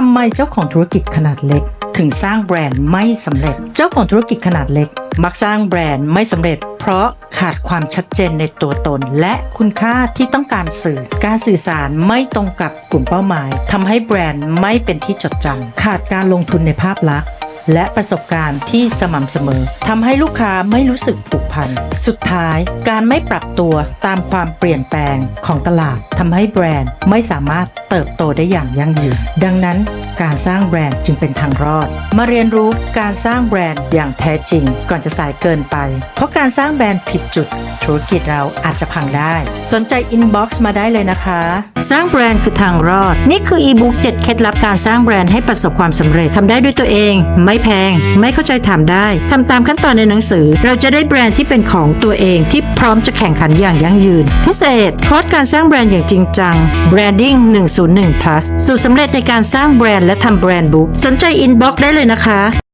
ทำไมเจ้าของธุรกิจขนาดเล็ก ถึงสร้างแบรนด์ไม่สำเร็จ เจ้าของธุรกิจขนาดเล็ก มักสร้างแบรนด์ไม่สำเร็จ เพราะขาดความชัดเจนในตัวตน และคุณค่าที่ต้องการสื่อ การสื่อสารไม่ตรงกับกลุ่มเป้าหมายทำให้แบรนด์ไม่เป็นที่จดจำขาดการลงทุนในภาพลักษณ์ และประสบการณ์ที่สม่ำเสมอทำให้ลูกค้าไม่รู้สึกผูกพัน สุดท้ายการไม่ปรับตัวตามความเปลี่ยนแปลงของตลาดทำให้แบรนด์ไม่สามารถเติบโตได้อย่างยั่งยืน ดังนั้น การสร้างแบรนด์จึงเป็นทางรอด มาเรียนรู้การสร้างแบรนด์อย่างแท้จริง ก่อนจะสายเกินไป เพราะการสร้างแบรนด์ผิดจุด ธุรกิจเราอาจจะพังได้ สนใจอินบ็อกซ์มาได้เลยนะคะ สร้างแบรนด์คือทางรอด นี่คืออีบุ๊ก7เคล็ดลับการสร้างแบรนด์ให้ประสบความสำเร็จทำได้ด้วยตัวเอง ไม่แพง ไม่เข้าใจถามได้ทำตามขั้นตอนในหนังสือ เราจะได้แบรนด์ที่เป็นของตัวเองที่พร้อมจะแข่งขันอย่างยั่งยืน พิเศษคอร์สการสร้างแบรนด์อย่างจริงจัง Branding 101 plus สูตรสำเร็จในการสร้างแบรนด์และทำแบรนด์บุ๊กสนใจอินบ็อกซ์ได้เลยนะคะ